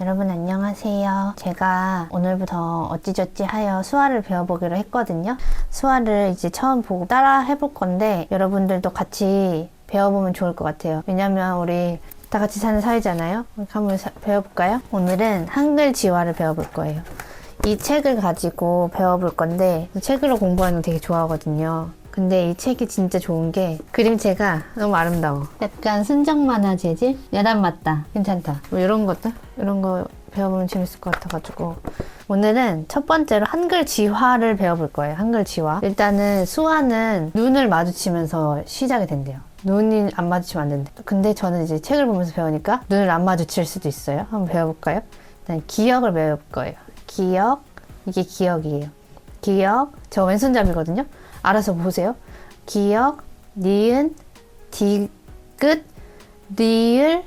여러분 안녕하세요. 제가 오늘부터 어찌저찌 하여 수화를 배워보기로 했거든요. 수화를 이제 처음 보고 따라 해볼 건데 여러분들도 같이 배워보면 좋을 것 같아요. 왜냐면 우리 다 같이 사는 사이잖아요. 그럼 한번 사- 배워볼까요? 오늘은 한글 지화를 배워볼 거예요. 이 책을 가지고 배워볼 건데 책으로 공부하는 거 되게 좋아하거든요. 근데 이 책이 진짜 좋은 게 그림체가 너무 아름다워. 약간 순정 만화 재질? 야단 맞다. 괜찮다. 뭐 이런 것들? 이런 거 배워보면 재밌을 것 같아가지고. 오늘은 첫 번째로 한글 지화를 배워볼 거예요. 한글 지화. 일단은 수화는 눈을 마주치면서 시작이 된대요. 눈이 안 마주치면 안 된대. 근데 저는 이제 책을 보면서 배우니까 눈을 안 마주칠 수도 있어요. 한번 배워볼까요? 일단 기억을 배울 거예요. 기억. 이게 기억이에요. 기억. 저 왼손잡이거든요. 알아서 보세요. 기억, 니은, 디귿, 니을,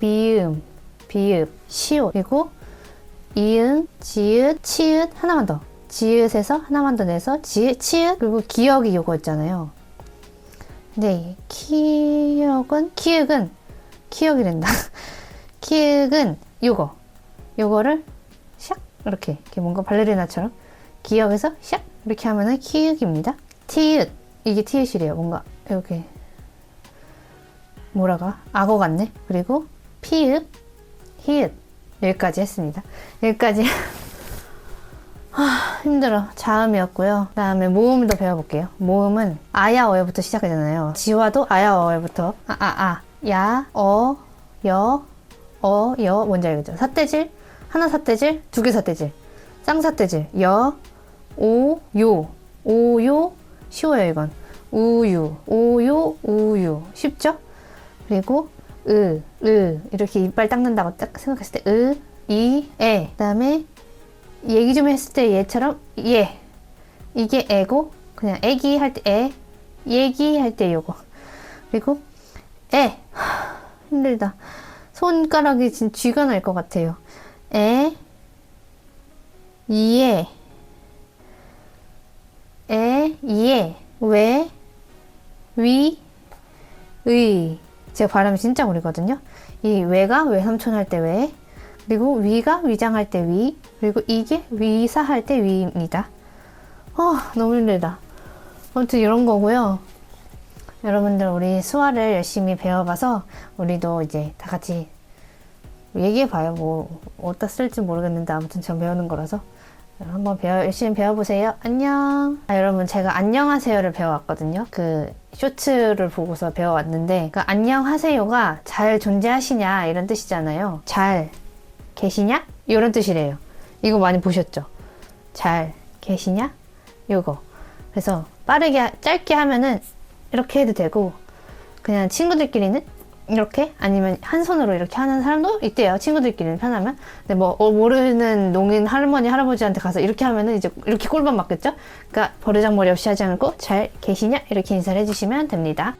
미음, 비읍, 시옷 그리고 이응, 지읒, 치읒 하나만 더. 지읒에서 하나만 더 내서 지읒, 치읒 그리고 기억이 요거 있잖아요. 네, 기억은 키읔은 키읔이란다. 키읔은 요거. 요거를 샥 이렇게 이렇게 뭔가 발레리나처럼 기억에서 샥 이렇게 하면은 키읔입니다. 티읕 이게 티읕이래요. 뭔가 이렇게 뭐라가 악어 같네. 그리고 피읕, 히읗 여기까지 했습니다. 여기까지 아, 힘들어. 자음이었고요. 그 다음에 모음도 배워볼게요. 모음은 아야 어에부터 시작하잖아요. 지화도 아야 어에부터 아 아 아 야 어 여 어 여 뭔지 알겠죠? 사태질 하나 사태질 두 개 사태질 쌍사태질 여 오요 오요 쉬워요 이건. 우유. 오요 우유. 쉽죠? 그리고 으, 으. 이렇게 이빨 닦는다고 딱 생각했을 때 으, 이, 에. 그다음에 얘기 좀 했을 때 얘처럼 얘 이게 애고 그냥 애기 할 때 애 얘기 할 때 요거. 그리고 에 하, 힘들다. 손가락이 진 쥐가 날 것 같아요. 에 이에 에 이에 왜 위, 의. 제가 발음이 진짜 무리거든요. 이 외가 외삼촌 할 때 외, 그리고 위가 위장할 때 위, 그리고 이게 위사 할 때 위입니다. 어, 너무 힘들다. 아무튼 이런 거고요. 여러분들 우리 수화를 열심히 배워봐서 우리도 이제 다 같이 얘기해봐요. 뭐 어디다 쓸지 모르겠는데 아무튼 전 배우는 거라서 한번 배워 열심히 배워보세요. 안녕. 아, 여러분 제가 안녕하세요를 배워왔거든요. 그 쇼츠를 보고서 배워왔는데 그 안녕하세요가 잘 존재하시냐 이런 뜻이잖아요. 잘 계시냐 이런 뜻이래요. 이거 많이 보셨죠? 잘 계시냐? 요거. 그래서 빠르게 하- 짧게 하면은 이렇게 해도 되고 그냥 친구들끼리는 이렇게 아니면 한 손으로 이렇게 하는 사람도 있대요. 친구들끼리는 편하면. 근데 뭐 어, 모르는 농인 할머니 할아버지한테 가서 이렇게 하면은 이제 이렇게 꼴반 맞겠죠? 그러니까 버르장머리 없이 하지 않고 잘 계시냐 이렇게 인사를 해주시면 됩니다.